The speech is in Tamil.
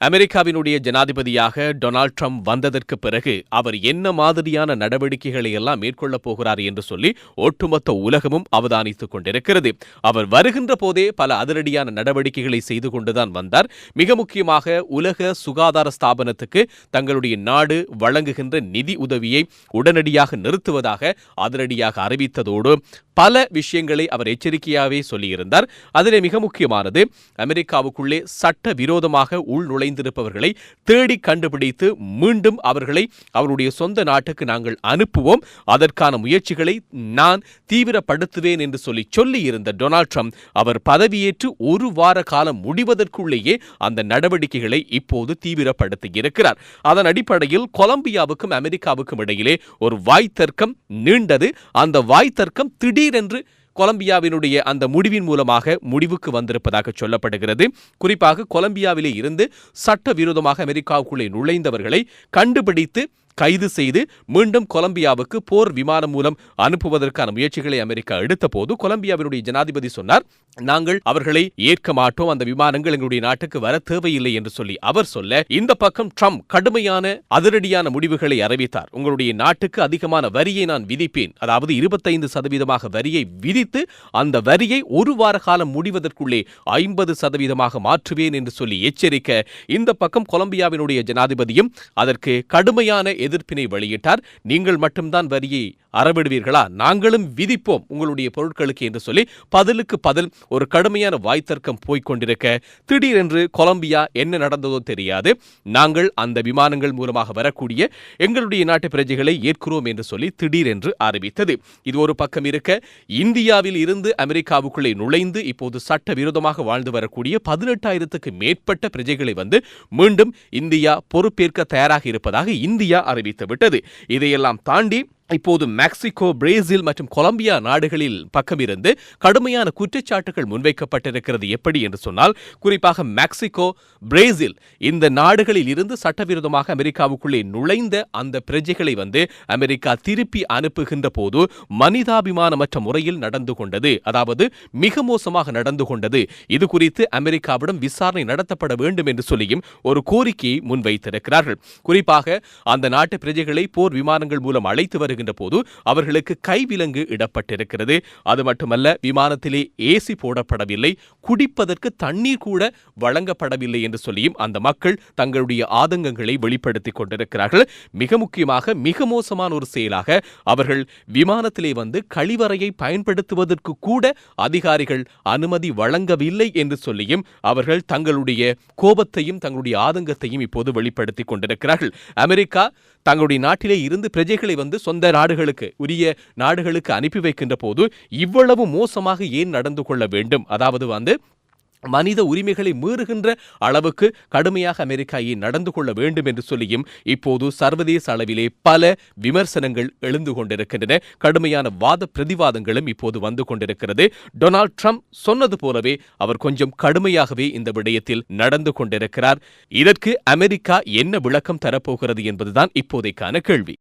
அமெரிக்காவினுடைய ஜனாதிபதியாக டொனால்ட் ட்ரம்ப் வந்ததற்கு பிறகு அவர் என்ன மாதிரியான நடவடிக்கைகளை எல்லாம் மேற்கொள்ளப் போகிறார் என்று சொல்லி ஒட்டுமொத்த உலகமும் அவதானித்துக் கொண்டிருக்கிறது. அவர் வருகின்ற போதே பல அதிரடியான நடவடிக்கைகளை செய்து கொண்டுதான் வந்தார். மிக முக்கியமாக உலக சுகாதார ஸ்தாபனத்துக்கு தங்களுடைய நாடு வழங்குகின்ற நிதி உதவியை உடனடியாக நிறுத்துவதாக அதிரடியாக அறிவித்ததோடு பல விஷயங்களை அவர் எச்சரிக்கையாகவே சொல்லியிருந்தார். அதிலே மிக முக்கியமானது அமெரிக்காவுக்குள்ளே சட்ட விரோதமாக உள் நுழைந்திருப்பவர்களை தேடி கண்டுபிடித்து மீண்டும் அவர்களை அவருடைய சொந்த நாட்டுக்கு நாங்கள் அனுப்புவோம். அதற்கான முயற்சிகளை நான் தீவிரப்படுத்துவேன் என்று சொல்லி சொல்லி இருந்த டொனால்ட் ட்ரம்ப் அவர் பதவியேற்று ஒரு வார காலம் முடிவதற்குள்ளேயே அந்த நடவடிக்கைகளை இப்போது தீவிரப்படுத்தி இருக்கிறார் அதன் அடிப்படையில் கொலம்பியாவுக்கும் அமெரிக்காவுக்கும் இடையிலே ஒரு வாய்த்தர்க்கம் நீண்டது. அந்த வாய்த்தர்க்கம் திடீரென்று கொலம்பியாவினுடைய அந்த முடிவின் மூலமாக முடிவுக்கு வந்திருப்பதாக சொல்லப்படுகிறது. குறிப்பாக கொலம்பியாவிலே இருந்து சட்டவிரோதமாக அமெரிக்காவுக்குள்ளே நுழைந்தவர்களை கண்டுபிடித்து கைது செய்து மீண்டும் கொலம்பியாவுக்கு போர் விமானம் மூலம் அனுப்புவதற்கான முயற்சிகளை அமெரிக்கா எடுத்தபோது கொலம்பியாவினுடைய ஜனாதிபதி சொன்னார் நாங்கள் அவர்களை ஏற்க மாட்டோம். அந்த விமானங்கள் எங்களுடைய நாட்டுக்கு வர தேவையில்லை என்று சொல்லி அவர் சொல்ல இந்த பக்கம் ட்ரம்ப் கடுமையான அதிரடியான முடிவுகளை அறிவித்தார். உங்களுடைய நாட்டுக்கு அதிகமான வரியை நான் விதிப்பேன். அதாவது இருபத்தைந்து சதவீதமாக வரியை விதித்து அந்த வரியை ஒரு வார காலம் முடிவதற்குள்ளே ஐம்பது சதவீதமாக மாற்றுவேன் என்று சொல்லி எச்சரிக்க இந்த பக்கம் கொலம்பியாவினுடைய ஜனாதிபதியும் அதற்கு கடுமையான எதிர்ப்பினை வெளியிட்டார். நீங்கள் மட்டும்தான் வரியை அறவிடுவீர்களா? நாங்களும் விதிப்போம் உங்களுடைய பொருட்களுக்கு என்று சொல்லி பதிலுக்கு பதில் ஒரு கடுமையான வாய்த்தர்க்கம் போய்க்கொண்டிருக்க திடீரென்று கொலம்பியா என்ன நடந்ததோ தெரியாது. நாங்கள் அந்த விமானங்கள் மூலமாக வரக்கூடிய எங்களுடைய நாட்டு பிரஜைகளை ஏற்கிறோம் என்று சொல்லி திடீரென்று அறிவித்தது. இது ஒரு பக்கம் இருக்க இந்தியாவில் இருந்து அமெரிக்காவுக்குள்ளே நுழைந்து இப்போது சட்டவிரோதமாக வாழ்ந்து வரக்கூடிய பதினெட்டாயிரத்துக்கு மேற்பட்ட பிரஜைகளை வந்து மீண்டும் இந்தியா பொறுப்பேற்க தயாராக இருப்பதாக இந்தியா அறிவித்துவிட்டது இதையெல்லாம் தாண்டி இப்போது மெக்சிகோ பிரேசில் மற்றும் கொலம்பியா நாடுகளில் பக்கமிருந்து கடுமையான குற்றச்சாட்டுகள் முன்வைக்கப்பட்டிருக்கிறது. எப்படி என்று சொன்னால் குறிப்பாக மெக்சிகோ பிரேசில் இந்த நாடுகளில் இருந்து சட்டவிரோதமாக அமெரிக்காவுக்குள்ளே நுழைந்த அந்த பிரஜைகளை வந்து அமெரிக்கா திருப்பி அனுப்புகின்ற போது மனிதாபிமானமற்ற முறையில் நடந்து கொண்டது. அதாவது மிக மோசமாக நடந்து கொண்டது. இது குறித்து அமெரிக்காவிடம் விசாரணை நடத்தப்பட வேண்டும் என்று சொல்லியும் ஒரு கோரிக்கையை முன்வைத்திருக்கிறார்கள். குறிப்பாக அந்த நாட்டு பிரஜைகளை போர் விமானங்கள் மூலம் அழைத்து வருகின்ற போது அவர்களுக்கு கைவிலங்கு இடப்பட்டிருக்கிறது. அது மட்டுமல்ல விமானத்திலே ஏசி போடப்படவில்லை. குடிப்பதற்கு தண்ணீர் கூட வழங்கப்படவில்லை என்று சொல்லியும் அந்த மக்கள் தங்களுடைய ஆதங்கங்களை வெளிப்படுத்திக் கொண்டிருக்கிறார்கள். மிக முக்கியமாக மிக மோசமான ஒரு செயலாக அவர்கள் விமானத்திலே வந்து கழிவறையை பயன்படுத்துவதற்கு கூட அதிகாரிகள் அனுமதி வழங்கவில்லை என்று சொல்லியும் அவர்கள் தங்களுடைய கோபத்தையும் தங்களுடைய ஆதங்கத்தையும் இப்போது வெளிப்படுத்திக் கொண்டிருக்கிறார்கள். அமெரிக்கா தங்களுடைய நாட்டிலே இருந்து பிரஜைகளை வந்து சொந்த நாடுகளுக்கு உரிய நாடுகளுக்கு அனுப்பி வைக்கின்ற போது இவ்வளவு மோசமாக ஏன் நடந்து கொள்ள வேண்டும்? அதாவது வந்து மனித உரிமைகளை மீறுகின்ற அளவுக்கு கடுமையாக அமெரிக்கா நடந்து கொள்ள வேண்டும் என்று சொல்லியும் இப்போது சர்வதேச அளவிலே பல விமர்சனங்கள் எழுந்து கொண்டிருக்கின்றன. கடுமையான வாத பிரதிவாதங்களும் இப்போது வந்து கொண்டிருக்கிறது. டொனால்ட் ட்ரம்ப் சொன்னது போலவே அவர் கொஞ்சம் கடுமையாகவே இந்த விடயத்தில் நடந்து கொண்டிருக்கிறார். இதற்கு அமெரிக்கா என்ன விளக்கம் தரப்போகிறது என்பதுதான் இப்போதைக்கான கேள்வி.